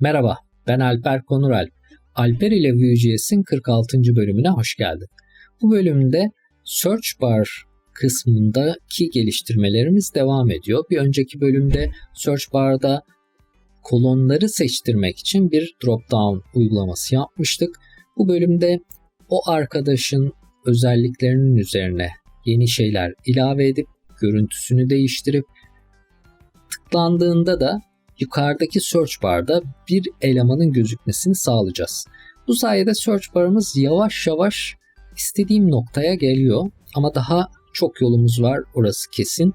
Merhaba, ben Alper Konuralp. Alper ile Vue.js'in 46. bölümüne hoş geldin. Bu bölümde Search Bar kısmındaki geliştirmelerimiz devam ediyor. Bir önceki bölümde Search Bar'da kolonları seçtirmek için bir drop-down uygulaması yapmıştık. Bu bölümde o arkadaşın özelliklerinin üzerine yeni şeyler ilave edip görüntüsünü değiştirip tıklandığında da yukarıdaki search barda bir elemanın gözükmesini sağlayacağız. Bu sayede search barımız yavaş yavaş istediğim noktaya geliyor ama daha çok yolumuz var orası kesin.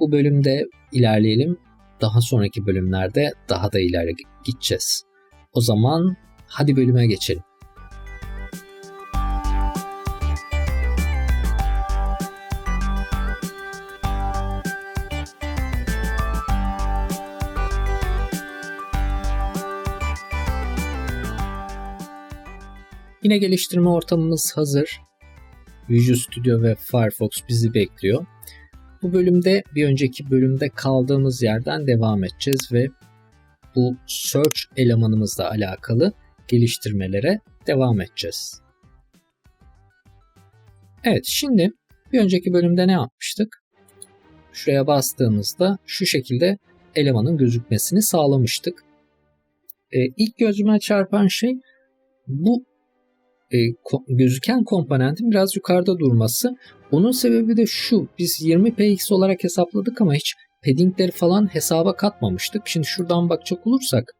Bu bölümde ilerleyelim. Daha sonraki bölümlerde daha da ileri gideceğiz. O zaman hadi bölüme geçelim. Yine geliştirme ortamımız hazır. Visual Studio ve Firefox bizi bekliyor. Bu bölümde bir önceki bölümde kaldığımız yerden devam edeceğiz ve bu search elemanımızla alakalı geliştirmelere devam edeceğiz. Evet şimdi bir önceki bölümde ne yapmıştık? Şuraya bastığımızda şu şekilde elemanın gözükmesini sağlamıştık. Ee, ilk gözüme çarpan şey bu e, ko- gözüken komponentin biraz yukarıda durması. Onun sebebi de şu. Biz 20px olarak hesapladık ama hiç paddingleri falan hesaba katmamıştık. Şimdi şuradan bakacak olursak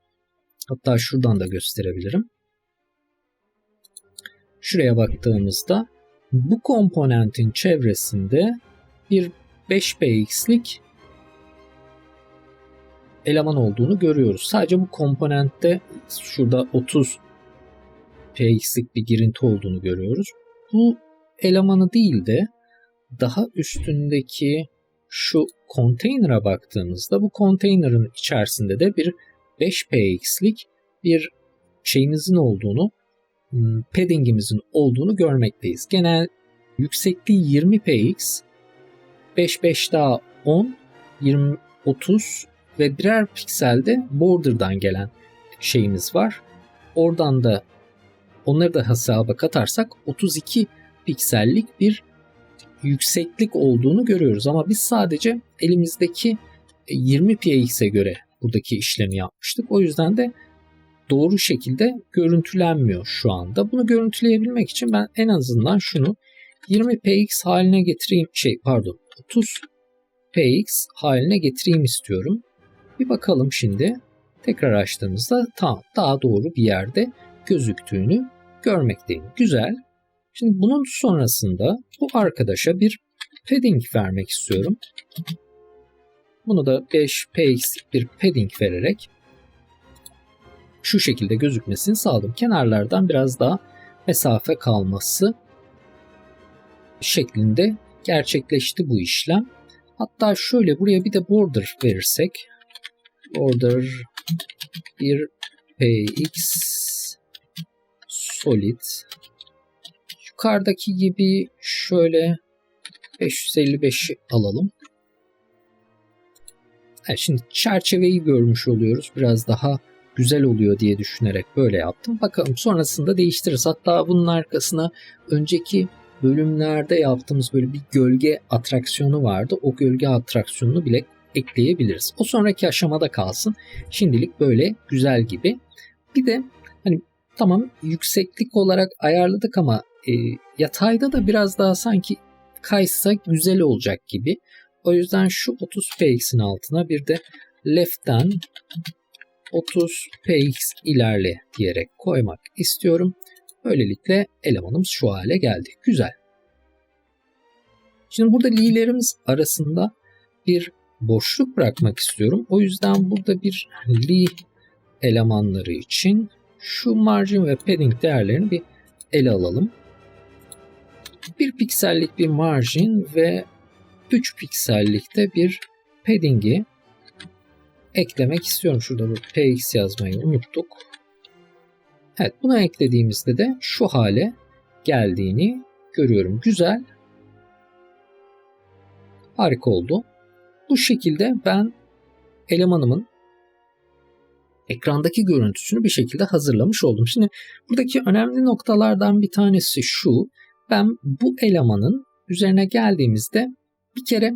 hatta şuradan da gösterebilirim. Şuraya baktığımızda bu komponentin çevresinde bir 5px'lik eleman olduğunu görüyoruz. Sadece bu komponentte şurada 30 px'lik bir girinti olduğunu görüyoruz. Bu elemanı değil de daha üstündeki şu konteyner'a baktığımızda bu konteyner'ın içerisinde de bir 5px'lik bir şeyimizin olduğunu, hmm, padding'imizin olduğunu görmekteyiz. Genel yüksekliği 20px, 5 5 daha 10, 20 30 ve birer pikselde border'dan gelen şeyimiz var. Oradan da onları da hesaba katarsak 32 piksellik bir yükseklik olduğunu görüyoruz. Ama biz sadece elimizdeki 20 px'e göre buradaki işlemi yapmıştık. O yüzden de doğru şekilde görüntülenmiyor şu anda. Bunu görüntüleyebilmek için ben en azından şunu 20 px haline getireyim şey pardon 30 px haline getireyim istiyorum. Bir bakalım şimdi. Tekrar açtığımızda tamam daha doğru bir yerde gözüktüğünü görmekteyim. Güzel. Şimdi bunun sonrasında bu arkadaşa bir padding vermek istiyorum. Bunu da 5 px bir padding vererek şu şekilde gözükmesini sağladım. Kenarlardan biraz daha mesafe kalması şeklinde gerçekleşti bu işlem. Hatta şöyle buraya bir de border verirsek border bir px solid yukarıdaki gibi şöyle 555'i alalım. Evet, şimdi çerçeveyi görmüş oluyoruz. Biraz daha güzel oluyor diye düşünerek böyle yaptım. Bakalım sonrasında değiştiririz. Hatta bunun arkasına önceki bölümlerde yaptığımız böyle bir gölge atraksiyonu vardı. O gölge atraksiyonunu bile ekleyebiliriz. O sonraki aşamada kalsın. Şimdilik böyle güzel gibi. Bir de hani tamam yükseklik olarak ayarladık ama e, yatayda da biraz daha sanki kaysa güzel olacak gibi. O yüzden şu 30 px'in altına bir de left'ten 30 px ilerle diyerek koymak istiyorum. Böylelikle elemanımız şu hale geldi. Güzel. Şimdi burada li'lerimiz arasında bir boşluk bırakmak istiyorum. O yüzden burada bir li elemanları için şu margin ve padding değerlerini bir ele alalım. 1 piksellik bir margin ve 3 piksellikte bir padding'i eklemek istiyorum. Şurada bir px yazmayı unuttuk. Evet bunu eklediğimizde de şu hale geldiğini görüyorum. Güzel. Harika oldu. Bu şekilde ben elemanımın ekrandaki görüntüsünü bir şekilde hazırlamış oldum. Şimdi buradaki önemli noktalardan bir tanesi şu. Ben bu elemanın üzerine geldiğimizde bir kere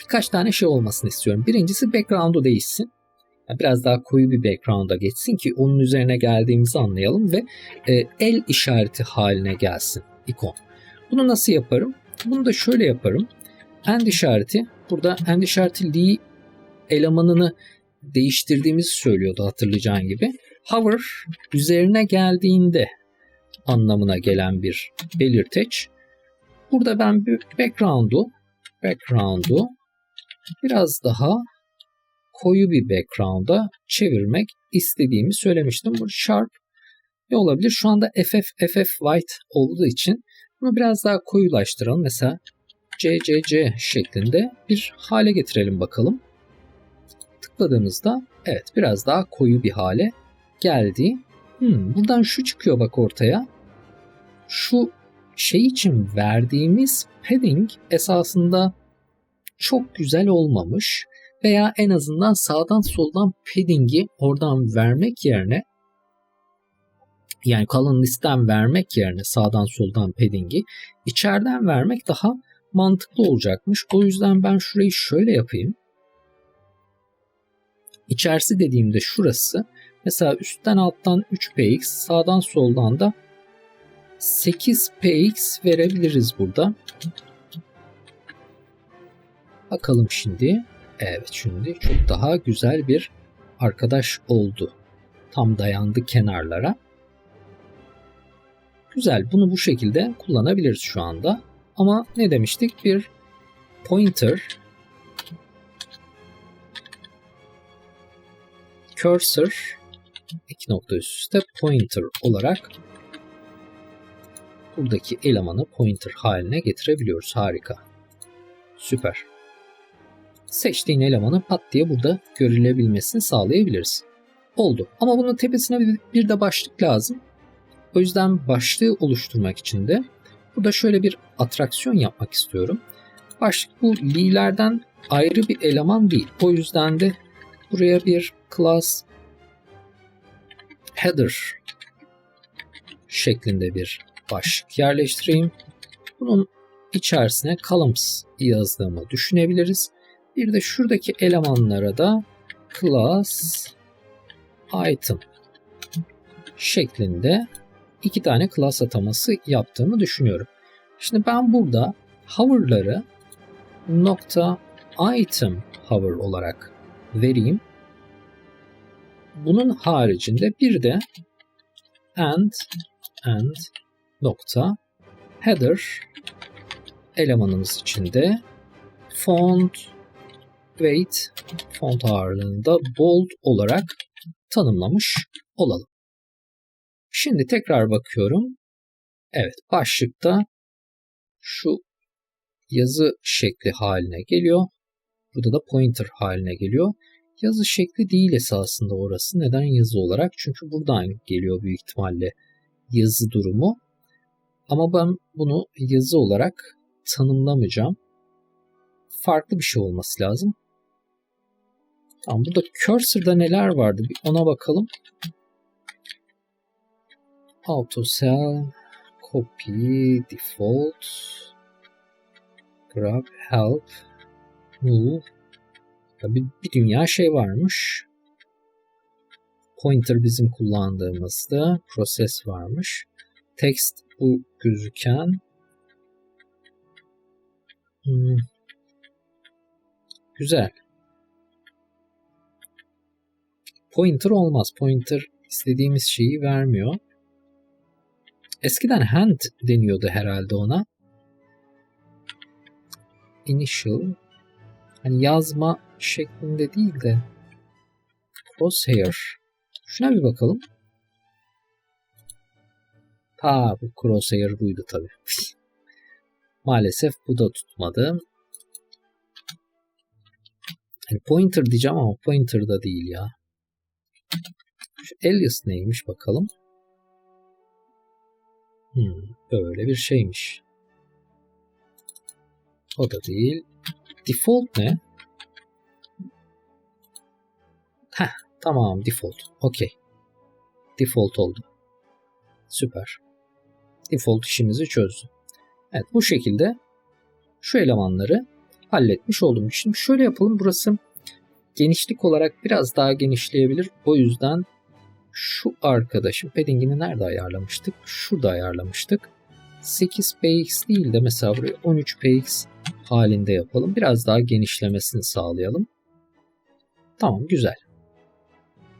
birkaç tane şey olmasını istiyorum. Birincisi background'u değişsin. Biraz daha koyu bir background'a geçsin ki onun üzerine geldiğimizi anlayalım ve e, el işareti haline gelsin ikon. Bunu nasıl yaparım? Bunu da şöyle yaparım. End işareti burada end işareti Lee elemanını değiştirdiğimizi söylüyordu hatırlayacağın gibi. Hover üzerine geldiğinde anlamına gelen bir belirteç. Burada ben bir background'u background'u biraz daha koyu bir background'a çevirmek istediğimi söylemiştim. Bu sharp ne olabilir? Şu anda FF FF white olduğu için bunu biraz daha koyulaştıralım. Mesela CCC şeklinde bir hale getirelim bakalım. Tıkladığımızda evet biraz daha koyu bir hale geldi. Hmm, buradan şu çıkıyor bak ortaya. Şu şey için verdiğimiz padding esasında çok güzel olmamış veya en azından sağdan soldan padding'i oradan vermek yerine yani kalın listen vermek yerine sağdan soldan padding'i içeriden vermek daha mantıklı olacakmış. O yüzden ben şurayı şöyle yapayım. İçerisi dediğimde şurası. Mesela üstten alttan 3px, sağdan soldan da 8px verebiliriz burada. Bakalım şimdi. Evet şimdi çok daha güzel bir arkadaş oldu. Tam dayandı kenarlara. Güzel bunu bu şekilde kullanabiliriz şu anda. Ama ne demiştik? Bir pointer cursor iki nokta üst üste pointer olarak buradaki elemanı pointer haline getirebiliyoruz. Harika. Süper. Seçtiğin elemanı pat diye burada görülebilmesini sağlayabiliriz. Oldu. Ama bunun tepesine bir de başlık lazım. O yüzden başlığı oluşturmak için de burada şöyle bir atraksiyon yapmak istiyorum. Başlık bu li'lerden ayrı bir eleman değil. O yüzden de buraya bir class header şeklinde bir başlık yerleştireyim. Bunun içerisine columns yazdığımı düşünebiliriz. Bir de şuradaki elemanlara da class item şeklinde iki tane class ataması yaptığımı düşünüyorum. Şimdi ben burada hover'ları nokta item hover olarak vereyim. Bunun haricinde bir de and and nokta header elemanımız içinde font weight font ağırlığını da bold olarak tanımlamış olalım. Şimdi tekrar bakıyorum. Evet başlıkta şu yazı şekli haline geliyor. Burada da pointer haline geliyor. Yazı şekli değil esasında orası. Neden yazı olarak? Çünkü buradan geliyor büyük ihtimalle yazı durumu. Ama ben bunu yazı olarak tanımlamayacağım. Farklı bir şey olması lazım. Tamam burada cursor'da neler vardı bir ona bakalım. Auto cell, copy, default, grab, help, move. Bir, bir dünya şey varmış. Pointer bizim kullandığımızda proses varmış. Text bu gözüken. Hmm. Güzel. Pointer olmaz. Pointer istediğimiz şeyi vermiyor. Eskiden hand deniyordu herhalde ona. Initial hani yazma şeklinde değil de crosshair. Şuna bir bakalım. Ha bu crosshair buydu tabi. Maalesef bu da tutmadı. Yani pointer diyeceğim ama pointer da değil ya. Şu alias neymiş bakalım. Hmm, böyle bir şeymiş. O da değil. Default ne? Heh, Tamam default. Okey. Default oldu. Süper. Default işimizi çözdü. Evet bu şekilde şu elemanları halletmiş oldum. Şimdi şöyle yapalım. Burası genişlik olarak biraz daha genişleyebilir. O yüzden şu arkadaşım paddingini nerede ayarlamıştık? Şurada ayarlamıştık. 8px değil de mesela buraya 13px halinde yapalım. Biraz daha genişlemesini sağlayalım. Tamam güzel.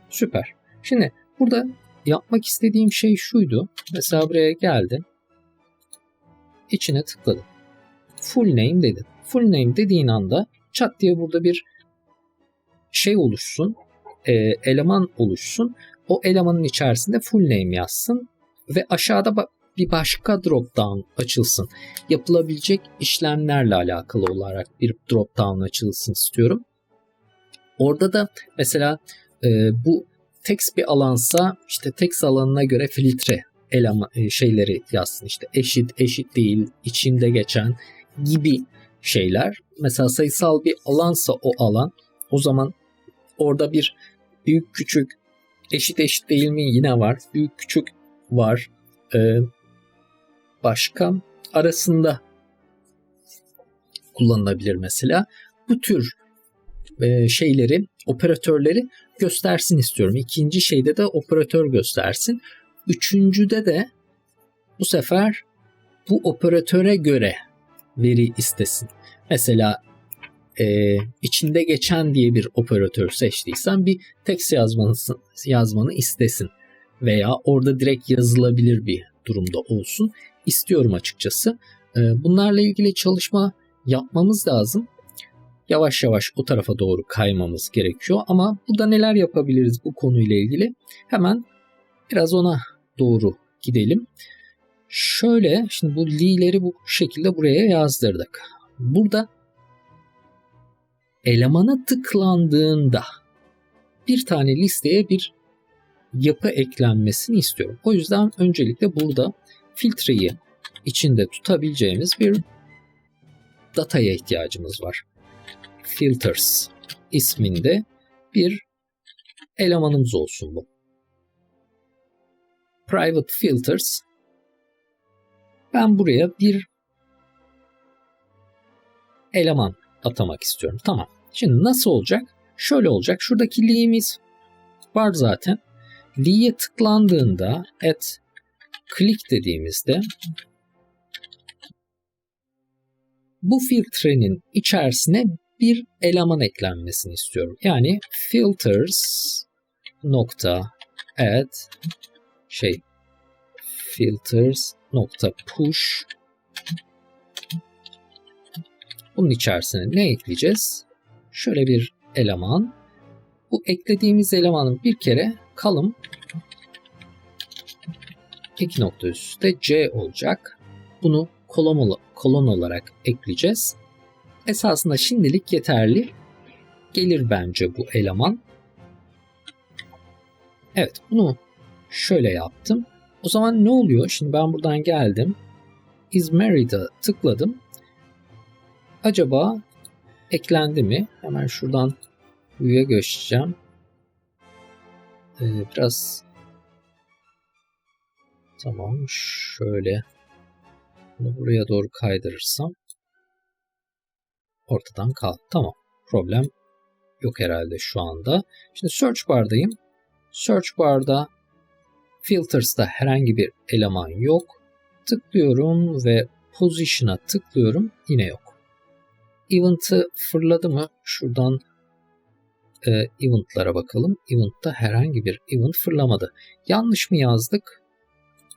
Süper. Şimdi burada yapmak istediğim şey şuydu. Mesela buraya geldim. İçine tıkladım. Full name dedim. Full name dediğin anda çat diye burada bir şey oluşsun. E, eleman oluşsun. O elemanın içerisinde full name yazsın. Ve aşağıda bir başka drop down açılsın. Yapılabilecek işlemlerle alakalı olarak bir drop down açılsın istiyorum. Orada da mesela e, bu text bir alansa işte text alanına göre filtre eleman e, şeyleri yazsın işte eşit eşit değil içinde geçen gibi şeyler. Mesela sayısal bir alansa o alan o zaman orada bir büyük küçük eşit eşit değil mi yine var. Büyük küçük var. Ee, başka arasında kullanılabilir mesela. Bu tür e, şeyleri, operatörleri göstersin istiyorum. İkinci şeyde de operatör göstersin. Üçüncüde de bu sefer bu operatöre göre veri istesin. Mesela e, içinde geçen diye bir operatör seçtiysen bir text yazmanı, yazmanı istesin. Veya orada direkt yazılabilir bir durumda olsun. İstiyorum açıkçası. E, bunlarla ilgili çalışma yapmamız lazım. Yavaş yavaş o tarafa doğru kaymamız gerekiyor. Ama burada neler yapabiliriz bu konuyla ilgili? Hemen biraz ona doğru gidelim. Şöyle şimdi bu li'leri bu şekilde buraya yazdırdık. Burada elemana tıklandığında bir tane listeye bir yapı eklenmesini istiyorum. O yüzden öncelikle burada filtreyi içinde tutabileceğimiz bir dataya ihtiyacımız var. Filters isminde bir elemanımız olsun bu. Private Filters ben buraya bir eleman atamak istiyorum. Tamam. Şimdi nasıl olacak? Şöyle olacak. Şuradaki li'miz var zaten. Li'ye tıklandığında at click dediğimizde bu filtrenin içerisine bir eleman eklenmesini istiyorum. Yani filters nokta add şey filters nokta push bunun içerisine ne ekleyeceğiz? Şöyle bir eleman. Bu eklediğimiz elemanın bir kere kalım iki nokta üstte C olacak. Bunu kolon, kolon olarak ekleyeceğiz. Esasında şimdilik yeterli gelir bence bu eleman. Evet bunu şöyle yaptım. O zaman ne oluyor? Şimdi ben buradan geldim. Is married'a tıkladım. Acaba eklendi mi? Hemen şuradan view'e geçeceğim. Ee, biraz tamam şöyle bunu buraya doğru kaydırırsam ortadan kal. Tamam. Problem yok herhalde şu anda. Şimdi search bar'dayım. Search bar'da filters'ta herhangi bir eleman yok. Tıklıyorum ve position'a tıklıyorum. Yine yok event'ı fırladı mı? Şuradan e, event'lara bakalım. Event'ta herhangi bir event fırlamadı. Yanlış mı yazdık?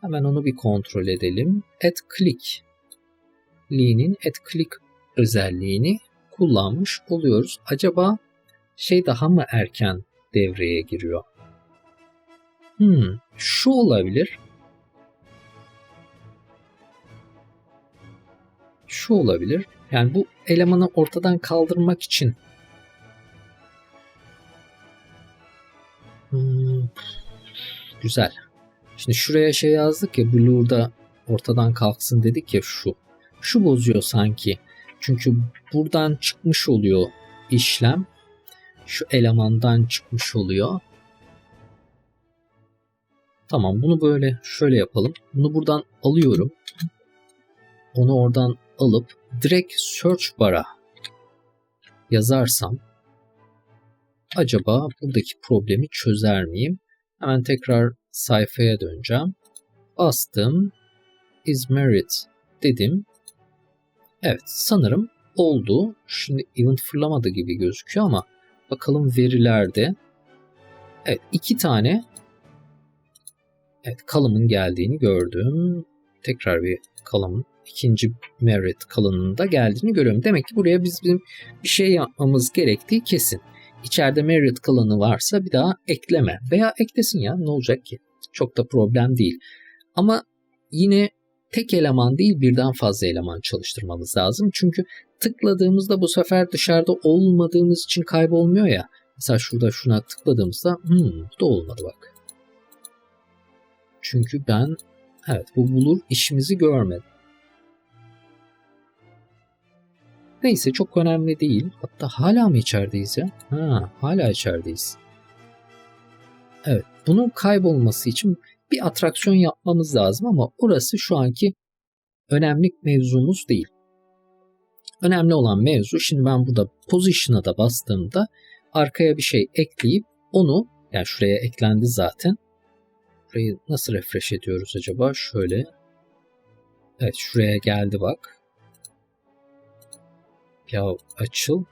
Hemen onu bir kontrol edelim. Add click li'nin add click özelliğini kullanmış oluyoruz. Acaba şey daha mı erken devreye giriyor? Hmm, şu olabilir. Şu olabilir. Yani bu elemanı ortadan kaldırmak için hmm, güzel. Şimdi şuraya şey yazdık ya Blue'da ortadan kalksın dedik ya şu. Şu bozuyor sanki. Çünkü buradan çıkmış oluyor işlem. Şu elemandan çıkmış oluyor. Tamam bunu böyle şöyle yapalım. Bunu buradan alıyorum. Onu oradan alıp direkt search bar'a yazarsam acaba buradaki problemi çözer miyim? Hemen tekrar sayfaya döneceğim. Bastım. Is married dedim. Evet sanırım oldu. Şimdi event fırlamadı gibi gözüküyor ama bakalım verilerde. Evet iki tane evet column'ın geldiğini gördüm. Tekrar bir column ikinci merit column'ın da geldiğini görüyorum. Demek ki buraya biz bizim bir şey yapmamız gerektiği kesin. İçeride merit column'ı varsa bir daha ekleme veya eklesin ya ne olacak ki? Çok da problem değil. Ama yine tek eleman değil birden fazla eleman çalıştırmamız lazım. Çünkü tıkladığımızda bu sefer dışarıda olmadığımız için kaybolmuyor ya. Mesela şurada şuna tıkladığımızda hmm, bu da olmadı bak. Çünkü ben evet bu bulur işimizi görmedi. Neyse çok önemli değil. Hatta hala mı içerideyiz ya? Ha, hala içerideyiz. Evet, bunun kaybolması için bir atraksiyon yapmamız lazım ama orası şu anki önemli mevzumuz değil. Önemli olan mevzu şimdi ben burada position'a da bastığımda arkaya bir şey ekleyip onu yani şuraya eklendi zaten. Burayı nasıl refresh ediyoruz acaba? Şöyle. Evet şuraya geldi bak. Ya açıl.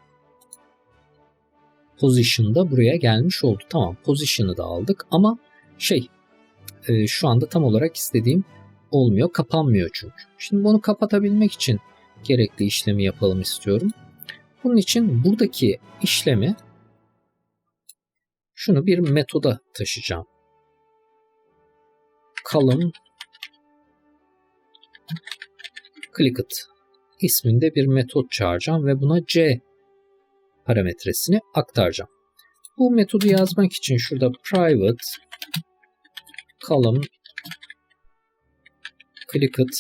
Position'da buraya gelmiş oldu. Tamam position'ı da aldık ama şey e, şu anda tam olarak istediğim olmuyor. Kapanmıyor çünkü. Şimdi bunu kapatabilmek için gerekli işlemi yapalım istiyorum. Bunun için buradaki işlemi şunu bir metoda taşıyacağım. Column clicked isminde bir metot çağıracağım ve buna c parametresini aktaracağım. Bu metodu yazmak için şurada private column clicked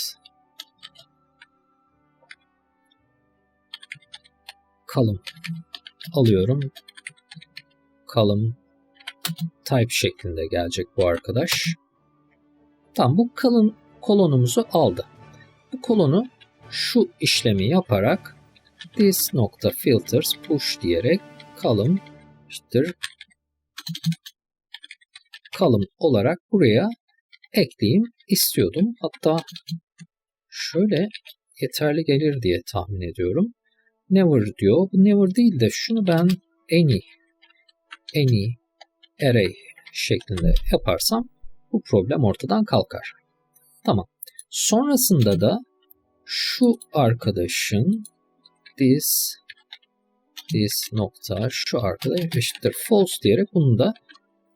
column alıyorum. Column type şeklinde gelecek bu arkadaş. Tamam bu kalın kolonumuzu aldı. Bu kolonu şu işlemi yaparak this nokta filters push diyerek column eşittir column olarak buraya ekleyeyim istiyordum. Hatta şöyle yeterli gelir diye tahmin ediyorum. Never diyor. Bu never değil de şunu ben any any array şeklinde yaparsam bu problem ortadan kalkar. Tamam. Sonrasında da şu arkadaşın this this nokta şu arkadaş eşittir false diyerek bunu da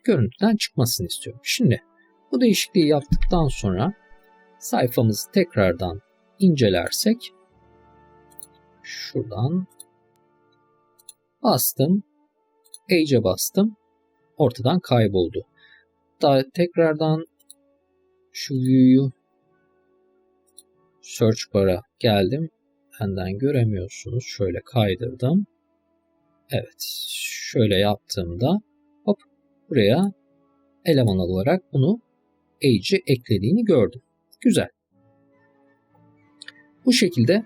görüntüden çıkmasını istiyorum. Şimdi bu değişikliği yaptıktan sonra sayfamızı tekrardan incelersek şuradan bastım age'e bastım ortadan kayboldu. Daha tekrardan şu view'yu search bar'a geldim. Benden göremiyorsunuz. Şöyle kaydırdım. Evet. Şöyle yaptığımda hop buraya eleman olarak bunu age'i eklediğini gördüm. Güzel. Bu şekilde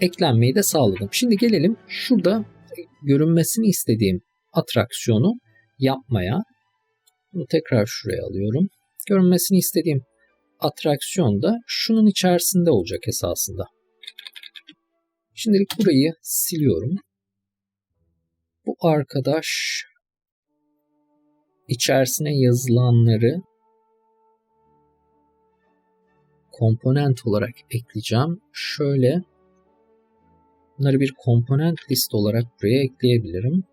eklenmeyi de sağladım. Şimdi gelelim şurada görünmesini istediğim atraksiyonu yapmaya. Bunu tekrar şuraya alıyorum. Görünmesini istediğim atraksiyon da şunun içerisinde olacak esasında. Şimdilik burayı siliyorum. Bu arkadaş içerisine yazılanları komponent olarak ekleyeceğim. Şöyle bunları bir komponent list olarak buraya ekleyebilirim.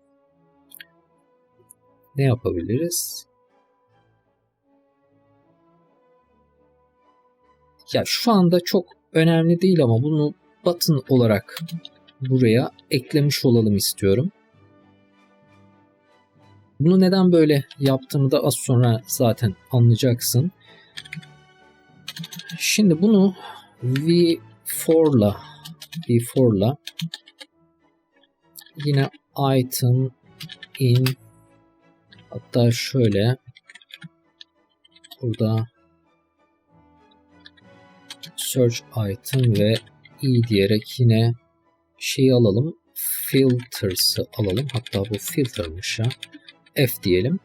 Ne yapabiliriz? Ya şu anda çok önemli değil ama bunu button olarak buraya eklemiş olalım istiyorum. Bunu neden böyle yaptığımı da az sonra zaten anlayacaksın. Şimdi bunu v4'la v4'la yine item in hatta şöyle burada search item ve i diyerek yine şeyi alalım. Filters'ı alalım. Hatta bu filter'mış ya. F diyelim.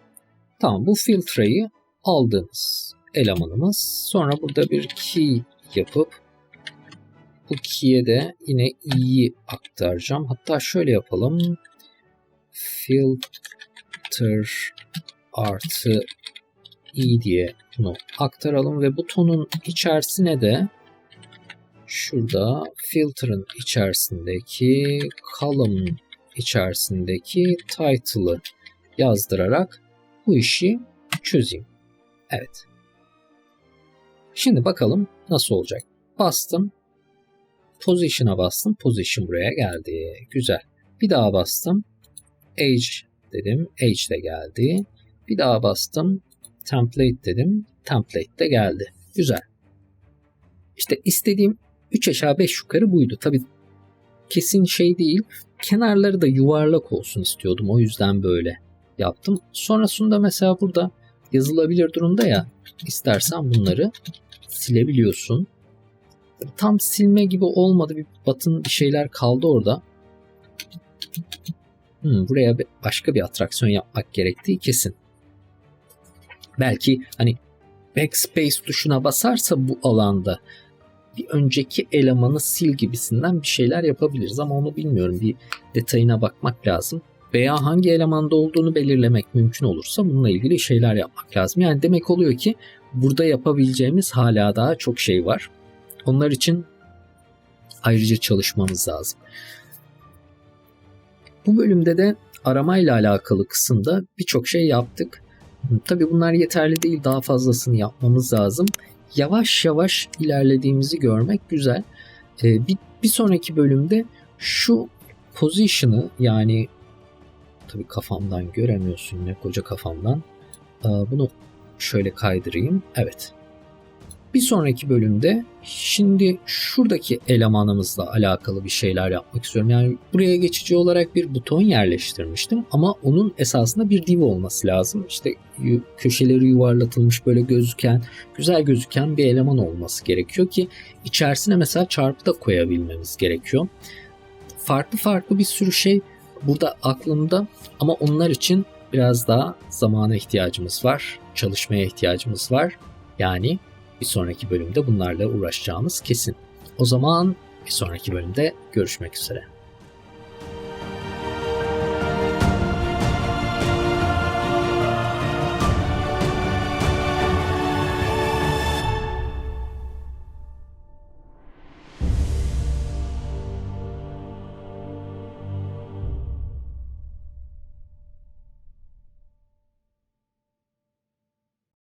Tamam bu filtreyi aldığımız elemanımız. Sonra burada bir key yapıp bu key'e de yine i'yi aktaracağım. Hatta şöyle yapalım. Filter artı i diye bunu aktaralım ve butonun içerisine de şurada filter'ın içerisindeki column içerisindeki title'ı yazdırarak bu işi çözeyim. Evet. Şimdi bakalım nasıl olacak. Bastım. Position'a bastım. Position buraya geldi. Güzel. Bir daha bastım. Age dedim. Age de geldi. Bir daha bastım. Template dedim. Template de geldi. Güzel. İşte istediğim 3 aşağı 5 yukarı buydu. Tabi kesin şey değil. Kenarları da yuvarlak olsun istiyordum. O yüzden böyle yaptım. Sonrasında mesela burada yazılabilir durumda ya istersen bunları silebiliyorsun. Tam silme gibi olmadı. Bir batın bir şeyler kaldı orada. Hmm, buraya başka bir atraksiyon yapmak gerektiği kesin. Belki hani backspace tuşuna basarsa bu alanda bir önceki elemanı sil gibisinden bir şeyler yapabiliriz ama onu bilmiyorum. Bir detayına bakmak lazım. Veya hangi elemanda olduğunu belirlemek mümkün olursa bununla ilgili şeyler yapmak lazım. Yani demek oluyor ki burada yapabileceğimiz hala daha çok şey var. Onlar için ayrıca çalışmamız lazım. Bu bölümde de aramayla alakalı kısımda birçok şey yaptık. Tabii bunlar yeterli değil. Daha fazlasını yapmamız lazım. Yavaş yavaş ilerlediğimizi görmek güzel. Ee, bir, bir sonraki bölümde şu position'ı yani tabii kafamdan göremiyorsun yine koca kafamdan. Ee, bunu şöyle kaydırayım. Evet. Bir sonraki bölümde şimdi şuradaki elemanımızla alakalı bir şeyler yapmak istiyorum. Yani buraya geçici olarak bir buton yerleştirmiştim ama onun esasında bir div olması lazım. İşte köşeleri yuvarlatılmış böyle gözüken, güzel gözüken bir eleman olması gerekiyor ki içerisine mesela çarpı da koyabilmemiz gerekiyor. Farklı farklı bir sürü şey burada aklımda ama onlar için biraz daha zamana ihtiyacımız var, çalışmaya ihtiyacımız var. Yani bir sonraki bölümde bunlarla uğraşacağımız kesin. O zaman bir sonraki bölümde görüşmek üzere.